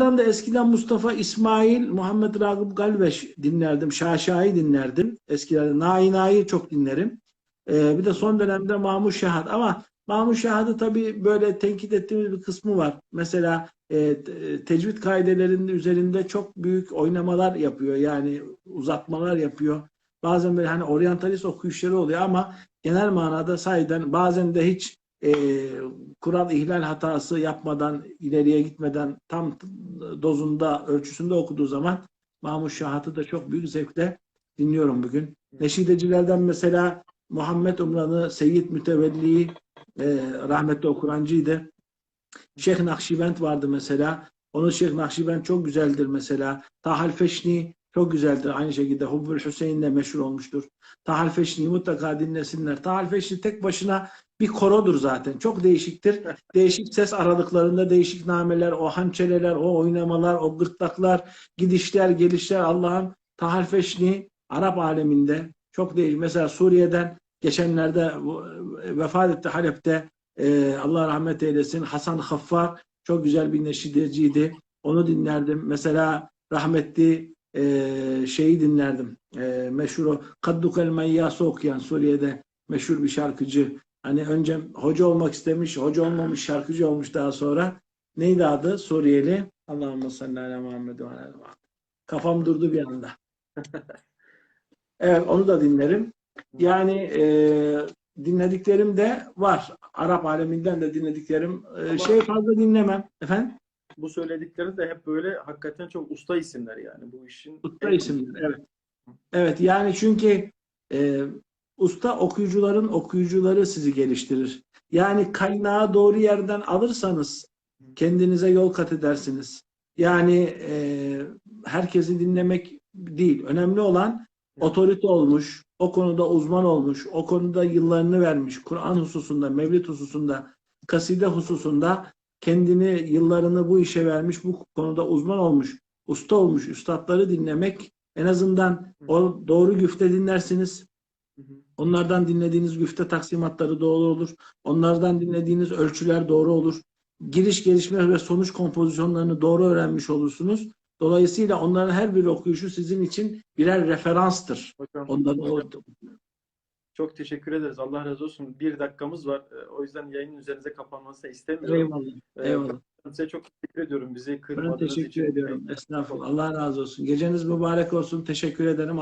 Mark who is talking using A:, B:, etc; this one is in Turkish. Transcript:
A: Ben de eskiden Mustafa İsmail, Muhammed Ragıp Galveş dinlerdim. Şaşa'yı dinlerdim. Eskiden Nai Nai'yi çok dinlerim. Ee, bir de son dönemde Mahmut Şahat. Ama Mahmut Şahat'ı tabii böyle tenkit ettiğimiz bir kısmı var. Mesela e, te- tecvid kaidelerinin üzerinde çok büyük oynamalar yapıyor. Yani uzatmalar yapıyor. Bazen böyle hani oryantalist okuyuşları oluyor ama genel manada sahiden bazen de hiç e, Kur'an ihlal hatası yapmadan, ileriye gitmeden tam dozunda, ölçüsünde okuduğu zaman Mahmut Şahat'ı da çok büyük zevkle dinliyorum bugün. Neşidecilerden mesela Muhammed Umran'ı, Seyyid Mütevelli'yi e, rahmetli o Kur'ancıydı. Şeyh Nakşibend vardı mesela. Onun Şeyh Nakşibend çok güzeldir mesela. Tahal Feşni çok güzeldir. Aynı şekilde Hubbul Hüseyin de meşhur olmuştur. Tahal Feşni'yi mutlaka dinlesinler. Tahal Feşni tek başına bir korodur zaten. Çok değişiktir. Değişik ses aralıklarında değişik nameler, o hançereler, o oynamalar, o gırtlaklar, gidişler, gelişler Allah'ın Tahal Feşni Arap aleminde çok değişik. Mesela Suriye'den geçenlerde bu- vefat etti Halep'te ee, Allah rahmet eylesin. Hasan Haffar çok güzel bir neşideciydi. Onu dinlerdim. Mesela rahmetli e, şeyi dinlerdim. E, meşhur o Kaddukel Meyyası okuyan Suriye'de meşhur bir şarkıcı. Hani önce hoca olmak istemiş, hoca olmamış, şarkıcı olmuş daha sonra. Neydi adı? Suriyeli. Allahümme salli ala Muhammed ve ala. Kafam durdu bir anda. evet onu da dinlerim. Yani e, dinlediklerim de var. Arap aleminden de dinlediklerim. E, şey fazla dinlemem. Efendim?
B: Bu söyledikleri de hep böyle hakikaten çok usta isimler yani bu işin.
A: Usta isimler. Evet. Evet yani çünkü e, usta okuyucuların okuyucuları sizi geliştirir. Yani kaynağı doğru yerden alırsanız kendinize yol kat edersiniz. Yani e, herkesi dinlemek değil. Önemli olan otorite olmuş, o konuda uzman olmuş, o konuda yıllarını vermiş, Kur'an hususunda, Mevlid hususunda, kaside hususunda kendini, yıllarını bu işe vermiş, bu konuda uzman olmuş, usta olmuş üstadları dinlemek en azından o doğru güfte dinlersiniz. Onlardan dinlediğiniz güfte taksimatları doğru olur. Onlardan dinlediğiniz ölçüler doğru olur. Giriş, gelişme ve sonuç kompozisyonlarını doğru öğrenmiş olursunuz. Dolayısıyla onların her bir okuyuşu sizin için birer referanstır.
B: Hocam,
A: Onların o,
B: hocam, çok teşekkür ederiz. Allah razı olsun. Bir dakikamız var. Ee, O yüzden yayının üzerinize kapanmasını istemiyorum.
A: eyvallah,
B: Ee,
A: eyvallah.
B: Size çok teşekkür ediyorum. Bizi
A: Ben
B: kırmadığınız
A: teşekkür
B: için.
A: ediyorum. Estağfurullah. Allah razı olsun. Geceniz mübarek olsun. Teşekkür ederim.